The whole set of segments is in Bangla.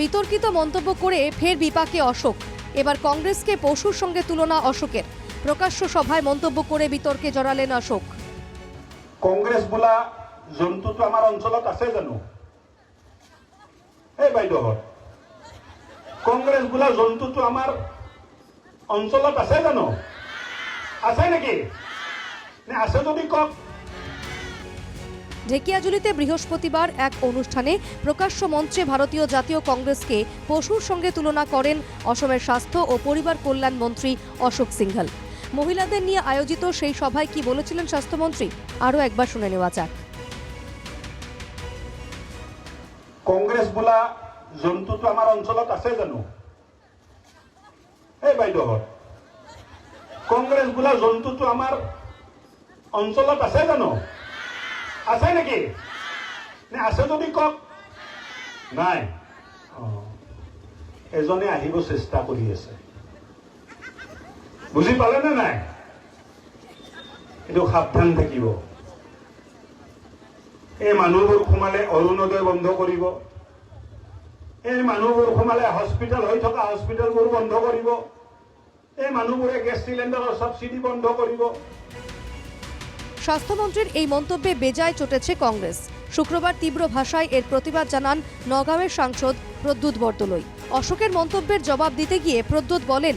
বিতর্কিত মন্তব্য করে ফের বিপাকে অশোক। এবার কংগ্রেসকে পশুর সঙ্গে তুলনা অশোকের। প্রকাশ্য সভায় মন্তব্য করে বিতর্কে জড়ালেন অশোক। কংগ্ৰেছ বোলা জন্তুটো আমাৰ অঞ্চলত আছে জানো? এই বাইদেউহঁত কংগ্ৰেছ বোলা জন্তুটো আমাৰ অঞ্চলত আছে জানো? আছে নেকি? আছে যদি কওক। ঢেকিয়াজুলিতে বৃহস্পতিবার এক অনুষ্ঠানে প্রকাশ্য মঞ্চে ভারতীয় জাতীয় কংগ্রেসকে পশুর সঙ্গে তুলনা করেন অসমের স্বাস্থ্য ও পরিবার কল্যাণ মন্ত্রী অশোক সিংঘল। মহিলাদের নিয়ে আয়োজিত সেই সভায় কি বলেছিলেন স্বাস্থ্যমন্ত্রী? আরও একবার শুনে নেওয়া যাক। কংগ্ৰেছ বোলা জন্তুটো আমাৰ অঞ্চলত আছে জানো? এই বাইদেউহঁত কংগ্ৰেছ বোলা জন্তুটো আমাৰ অঞ্চলত আছে জানো? আছে নেকি নে আছে যদি কওক নাই এজনে আহিব চেষ্টা কৰি আছে বুজি পালেনে নাই কিন্তু সাৱধান থাকিব এই মানুহবোৰ সোমালে অৰুণোদয় বন্ধ কৰিব এই মানুহবোৰ সোমালে হস্পিটেল হৈ থকা হস্পিটেলবোৰ বন্ধ কৰিব এই মানুহবোৰে গেছ চিলিণ্ডাৰৰ ছাবচিডি বন্ধ কৰিব স্বাস্থ্যমন্ত্রীর এই মন্তব্যে বেজায় চটেছে কংগ্রেস। শুক্রবার তীব্র ভাষায় এর প্রতিবাদ জানান নগাঁওয়ের সাংসদ প্রদ্যুৎ বরদলৈ। অশোকের মন্তব্যের জবাব দিতে গিয়ে প্রদ্যুৎ বলেন,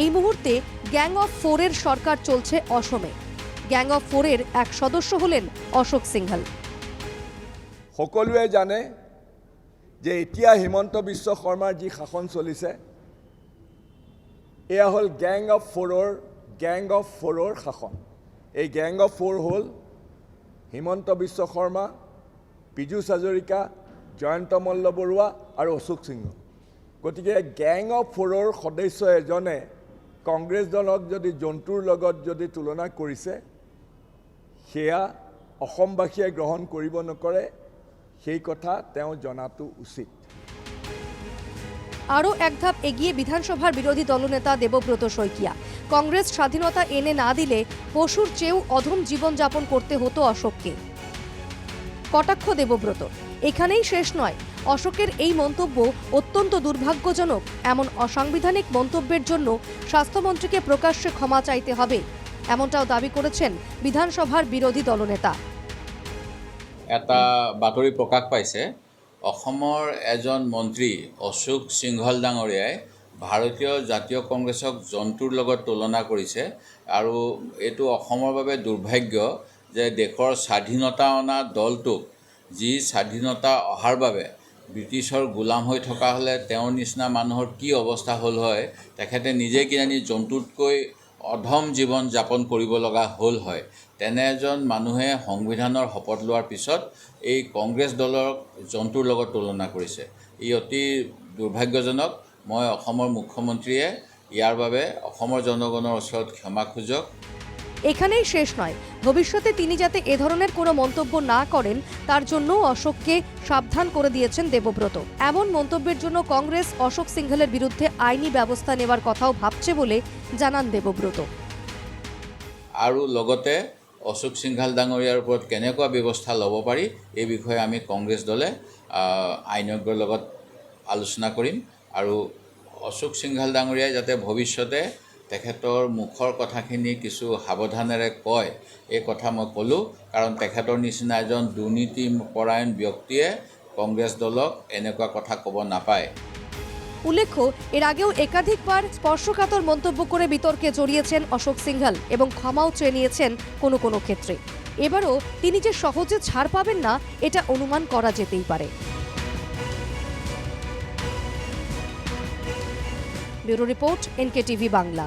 এই মুহূর্তে গ্যাং অফ ফোরের সরকার চলছে অসমে। গ্যাং অফ ফোরের এক সদস্য হলেন অশোক সিংঘল সকলোৱে জানে যে এতিয়া হিমন্ত বিশ্ব শৰ্মাৰ যি শাসন চলিছে, এয়া হ'ল গেং অফ ফ'ৰৰ গেং অফ ফ'ৰৰ শাসন। এই গেং অফ ফ'ৰ হ'ল হিমন্ত বিশ্ব শৰ্মা পীযুষ হাজৰিকা জয়ন্ত মল্ল বৰুৱা আৰু অশোক সিংহ। গতিকে গেং অফ ফ'ৰৰ সদস্য এজনে কংগ্ৰেছ দলক যদি জন্তুৰ লগত যদি তুলনা কৰিছে সেয়া অসমবাসীয়ে গ্ৰহণ কৰিব নকৰে সেই কথা তেওঁ জনাটো উচিত। আরও এক ধাপ এগিয়ে বিধানসভার বিরোধী দলনেতা দেবব্রত শইকিয়া। কংগ্রেস স্বাধীনতা এনে না দিলে পশুর চেয়েও অধম জীবনযাপন করতে হতো অশোককে। কটাক্ষ দেবব্রত। এখানেই শেষ নয়। অশোকের এই মন্তব্য অত্যন্ত দুর্ভাগ্যজনক। এমন অসাংবিধানিক মন্তব্যের জন্য স্বাস্থ্যমন্ত্রীকে প্রকাশ্যে ক্ষমা চাইতে হবে, এমনটাও দাবি করেছেন বিধানসভার বিরোধী দলনেতা। এটা বাতৰি প্ৰকাশ পাইছে। অসমৰ এজন মন্ত্ৰী অশোক সিংঘল ডাঙৰীয়াই ভাৰতীয় জাতীয় কংগ্ৰেছক জন্তুৰ লগত তুলনা কৰিছে আৰু এইটো অসমৰ বাবে দুৰ্ভাগ্য যে দেশৰ স্বাধীনতা অনা দলটোক যি স্বাধীনতা অহাৰ বাবে ব্ৰিটিছৰ গোলাম হৈ থকা হ'লে তেওঁৰ নিচিনা মানুহৰ কি অৱস্থা হ'ল হয় তেখেতে নিজে কিজানি জন্তুতকৈ অধম জীৱন যাপন কৰিব লগা হ'ল হয়। তেনে এজন মানুহে সংবিধানৰ শপত লোৱাৰ পিছত এই কংগ্ৰেছ দলক জন্তুৰ লগত তুলনা কৰিছে। ই অতি দুৰ্ভাগ্যজনক। মই অসমৰ মুখ্যমন্ত্ৰীয়ে ইয়াৰ বাবে অসমৰ জনগণৰ ওচৰত ক্ষমা খোজক। এখানেই শেষ নয়। ভবিষ্যতে তিনি যাতে এ ধরনের কোনো মন্তব্য না করেন তার জন্যও অশোককে সাবধান করে দিয়েছেন দেবব্রত। এমন মন্তব্যের জন্য কংগ্রেস অশোক সিংঘলের বিরুদ্ধে আইনি ব্যবস্থা নেওয়ার কথাও ভাবছে বলে জানান দেবব্রত। আৰু লগতে অশোক সিংঘাল ডাঙৰীয়াৰ ওপৰত কেনেকুৱা ব্যৱস্থা ল'ব পাৰি, এই বিষয়ে আমি কংগ্ৰেছ দলে আইনজ্ঞৰ লগত আলোচনা কৰিম। আৰু অশোক সিংঘাল ডাঙৰীয়াই যাতে ভৱিষ্যতে তেখেতৰ মুখৰ কথাখিনি কিছু সাৱধানেৰে কয়, এই কথা মই ক'লোঁ। কাৰণ তেখেতৰ নিচিনা এজন দুৰ্নীতিপৰায়ণ ব্যক্তিয়ে কংগ্ৰেছ দলক এনেকুৱা কথা ক'ব নাপায়। উল্লেখ্য, এর আগেও একাধিকবার স্পর্শকাতর মন্তব্য করে বিতর্কে জড়িয়েছেন অশোক সিংঘাল এবং ক্ষমাও চেয়ে নিয়েছেন কোনো কোনো ক্ষেত্রে। এবারও তিনি যে সহজে ছাড় পাবেন না, এটা অনুমান করা যেতেই পারে। Bureau report NK TV Bangla.